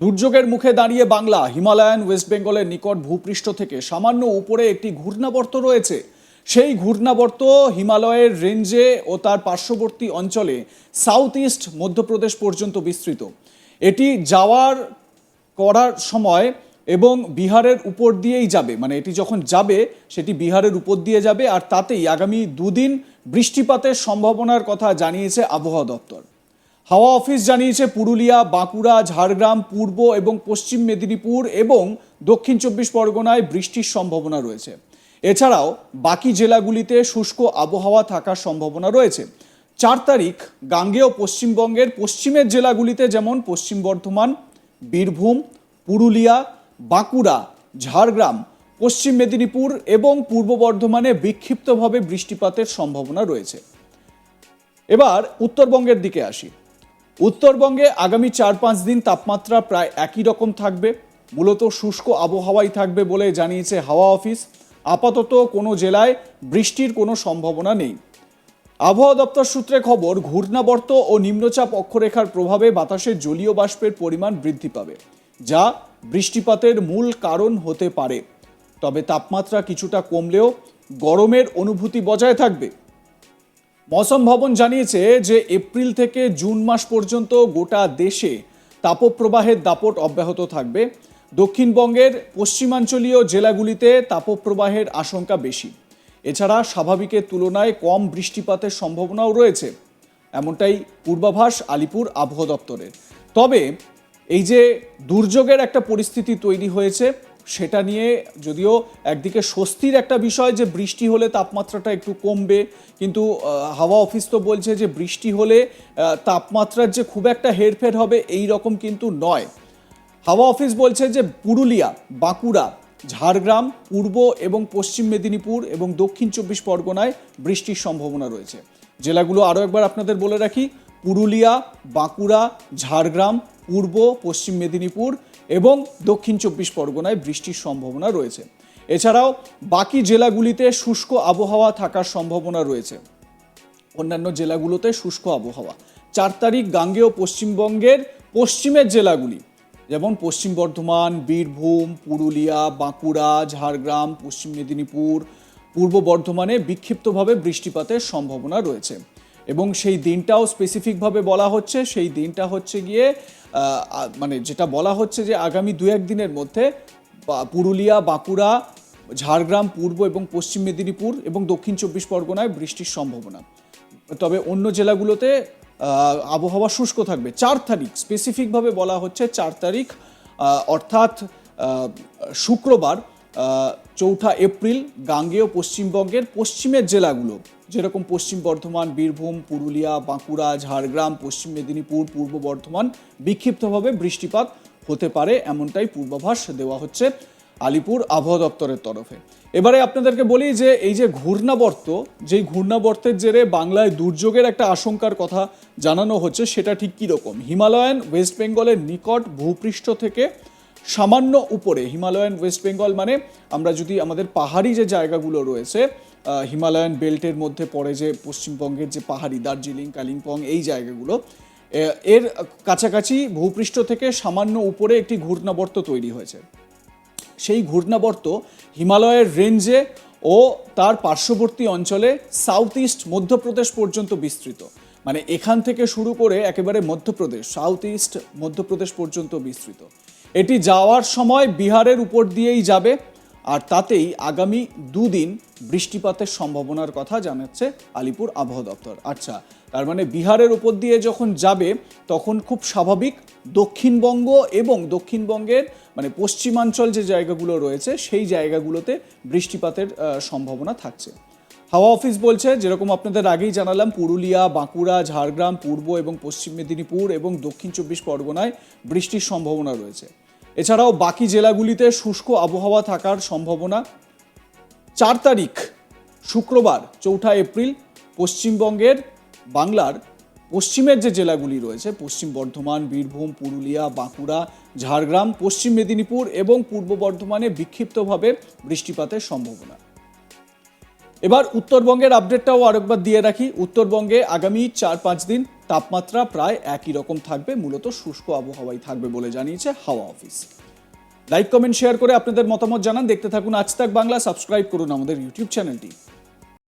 দুর্যোগের মুখে দাঁড়িয়ে বাংলা, হিমালয়ান, ওয়েস্ট বেঙ্গলের নিকট ভূপৃষ্ঠ থেকে সামান্য উপরে একটি ঘূর্ণাবর্ত রয়েছে। সেই ঘূর্ণাবর্ত হিমালয়ের রেঞ্জে ও তার পার্শ্ববর্তী অঞ্চলে সাউথ ইস্ট মধ্যপ্রদেশ পর্যন্ত বিস্তৃত। এটি যাওয়ার করার সময় এবং বিহারের উপর দিয়েই যাবে। মানে এটি যখন যাবে, সেটি বিহারের উপর দিয়ে যাবে আর তাতেই আগামী দুদিন বৃষ্টিপাতের সম্ভাবনার কথা জানিয়েছে আবহাওয়া দপ্তর। হাওয়া অফিস জানিয়েছে পুরুলিয়া, বাঁকুড়া, ঝাড়গ্রাম, পূর্ব এবং পশ্চিম মেদিনীপুর এবং দক্ষিণ চব্বিশ পরগনায় বৃষ্টির সম্ভাবনা রয়েছে। এছাড়াও বাকি জেলাগুলিতে শুষ্ক আবহাওয়া থাকার সম্ভাবনা রয়েছে। চার তারিখ গাঙ্গেয় পশ্চিমবঙ্গের পশ্চিমের জেলাগুলিতে যেমন পশ্চিম বর্ধমান, বীরভূম, পুরুলিয়া, বাঁকুড়া, ঝাড়গ্রাম, পশ্চিম মেদিনীপুর এবং পূর্ব বর্ধমানে বিক্ষিপ্তভাবে বৃষ্টিপাতের সম্ভাবনা রয়েছে। এবার উত্তরবঙ্গের দিকে আসি। উত্তরবঙ্গে আগামী চার পাঁচ দিন তাপমাত্রা প্রায় একই রকম থাকবে। মূলত শুষ্ক আবহাওয়াই থাকবে বলে জানিয়েছে হাওয়া অফিস। আপাতত কোনো জেলায় বৃষ্টির কোনো সম্ভাবনা নেই। আবহাওয়া দপ্তর সূত্রে খবর, ঘূর্ণাবর্ত ও নিম্নচাপ অক্ষরেখার প্রভাবে বাতাসে জলীয় বাষ্পের পরিমাণ বৃদ্ধি পাবে, যা বৃষ্টিপাতের মূল কারণ হতে পারে। তবে তাপমাত্রা কিছুটা কমলেও গরমের অনুভূতি বজায় থাকবে। মৌসম ভবন জানিয়েছে যে এপ্রিল থেকে জুন মাস পর্যন্ত গোটা দেশে তাপপ্রবাহের দাপট অব্যাহত থাকবে। দক্ষিণবঙ্গের পশ্চিমাঞ্চলীয় জেলাগুলিতে তাপপ্রবাহের আশঙ্কা বেশি। এছাড়া স্বাভাবিকের তুলনায় কম বৃষ্টিপাতের সম্ভাবনাও রয়েছে। এমনটাই পূর্বাভাস আলিপুর আবহাওয়া দপ্তরের। তবে এই যে দুর্যোগের একটা পরিস্থিতি তৈরি হয়েছে সেটা নিয়ে যদিও একদিকে স্বস্তির একটা বিষয় যে বৃষ্টি হলে তাপমাত্রাটা একটু কমবে, কিন্তু হাওয়া অফিস তো বলছে যে বৃষ্টি হলে তাপমাত্রার যে খুব একটা হেরফের হবে এই রকম কিন্তু নয়। হাওয়া অফিস বলছে যে পুরুলিয়া, বাঁকুড়া, ঝাড়গ্রাম, পূর্ব এবং পশ্চিম মেদিনীপুর এবং দক্ষিণ চব্বিশ পরগনায় বৃষ্টির সম্ভাবনা রয়েছে। জেলাগুলো আরও একবার আপনাদের বলে রাখি, পুরুলিয়া, বাঁকুড়া, ঝাড়গ্রাম, পূর্ব, পশ্চিম মেদিনীপুর এবং দক্ষিণ চব্বিশ পরগনায় বৃষ্টির সম্ভাবনা রয়েছে। এছাড়াও বাকি জেলাগুলিতে শুষ্ক আবহাওয়া থাকার সম্ভাবনা রয়েছে। অন্যান্য জেলাগুলোতে শুষ্ক আবহাওয়া। চার তারিখ গাঙ্গেয় পশ্চিমবঙ্গের পশ্চিমের জেলাগুলি, যেমন পশ্চিম বর্ধমান, বীরভূম, পুরুলিয়া, বাঁকুড়া, ঝাড়গ্রাম, পশ্চিম মেদিনীপুর, পূর্ব বর্ধমানে বিক্ষিপ্তভাবে বৃষ্টিপাতের সম্ভাবনা রয়েছে। এবং সেই দিনটাও স্পেসিফিকভাবে বলা হচ্ছে। সেই দিনটা হচ্ছে গিয়ে মানে যেটা বলা হচ্ছে যে আগামী দু এক দিনের মধ্যে পুরুলিয়া, বাঁকুড়া, ঝাড়গ্রাম, পূর্ব এবং পশ্চিম মেদিনীপুর এবং দক্ষিণ চব্বিশ পরগনায় বৃষ্টির সম্ভাবনা। তবে অন্য জেলাগুলোতে আবহাওয়া শুষ্ক থাকবে। চার তারিখ স্পেসিফিকভাবে বলা হচ্ছে চার তারিখ অর্থাৎ শুক্রবার চৌঠা এপ্রিল গাঙ্গেয় পশ্চিমবঙ্গের পশ্চিমের জেলাগুলো, যেরকম পশ্চিম বর্ধমান, বীরভূম, পুরুলিয়া, বাঁকুড়া, ঝাড়গ্রাম, পশ্চিম মেদিনীপুর, পূর্ব বর্ধমান বিক্ষিপ্তভাবে বৃষ্টিপাত হতে পারে এমনটাই পূর্বাভাস দেওয়া হচ্ছে আলিপুর আবহাওয়া দপ্তরের তরফে। এবারে আপনাদেরকে বলি যে এই যে ঘূর্ণাবর্ত, যেই ঘূর্ণাবর্তের জেরে বাংলায় দুর্যোগের একটা আশঙ্কার কথা জানানো হচ্ছে, সেটা ঠিক কীরকম হিমালয়ান, ওয়েস্ট বেঙ্গলের নিকট ভূপৃষ্ঠ থেকে সামান্য উপরে, হিমালয়ান ওয়েস্ট বেঙ্গল মানে আমরা যদি আমাদের পাহাড়ি যে জায়গাগুলো রয়েছে হিমালয়ান বেল্টের মধ্যে পড়ে যে পশ্চিমবঙ্গের যে পাহাড়ি, দার্জিলিং, কালিম্পং, এই জায়গাগুলো এর কাছাকাছি ভূপৃষ্ঠ থেকে সামান্য উপরে একটি ঘূর্ণাবর্ত তৈরি হয়েছে। সেই ঘূর্ণাবর্ত হিমালয়ের রেঞ্জে ও তার পার্শ্ববর্তী অঞ্চলে সাউথ ইস্ট মধ্যপ্রদেশ পর্যন্ত বিস্তৃত। মানে এখান থেকে শুরু করে একেবারে মধ্যপ্রদেশ সাউথ ইস্ট মধ্যপ্রদেশ পর্যন্ত বিস্তৃত। এটি যাওয়ার সময় বিহারের উপর দিয়েই যাবে, আর তাতেই আগামী দুদিন বৃষ্টিপাতের সম্ভাবনার কথা জানাচ্ছে আলিপুর আবহাওয়া দপ্তর। আচ্ছা তার মানে বিহারের উপর দিয়ে যখন যাবে, তখন খুব স্বাভাবিক দক্ষিণবঙ্গ এবং দক্ষিণবঙ্গের মানে পশ্চিমাঞ্চল যে জায়গাগুলো রয়েছে, সেই জায়গাগুলোতে বৃষ্টিপাতের সম্ভাবনা থাকছে। হাওয়া অফিস বলছে, যেরকম আপনাদের আগেই জানালাম, পুরুলিয়া, বাঁকুড়া, ঝাড়গ্রাম, পূর্ব এবং পশ্চিম মেদিনীপুর এবং দক্ষিণ চব্বিশ পরগনায় বৃষ্টির সম্ভাবনা রয়েছে। এছাড়াও বাকি জেলাগুলিতে শুষ্ক আবহাওয়া থাকার সম্ভাবনা। চার তারিখ, শুক্রবার, চৌঠা এপ্রিল, পশ্চিমবঙ্গের, বাংলার পশ্চিমের যে জেলাগুলি রয়েছে, পশ্চিম বর্ধমান, বীরভূম, পুরুলিয়া, বাঁকুড়া, ঝাড়গ্রাম, পশ্চিম মেদিনীপুর এবং পূর্ব বর্ধমানে বিক্ষিপ্তভাবে বৃষ্টিপাতের সম্ভাবনা। এবার উত্তরবঙ্গের আপডেটটাও আরেকবার দিয়ে রাখি। উত্তরবঙ্গে আগামী চার পাঁচ দিন তাপমাত্রা প্রায় একই রকম থাকবে, মূলত শুষ্ক আবহাওয়াই থাকবে বলে জানিয়েছে হাওয়া অফিস। লাইক, কমেন্ট, শেয়ার করে আপনাদের মতামত জানান। দেখতে থাকুন আজ তাক বাংলা। সাবস্ক্রাইব করুন আমাদের ইউটিউব চ্যানেলটি।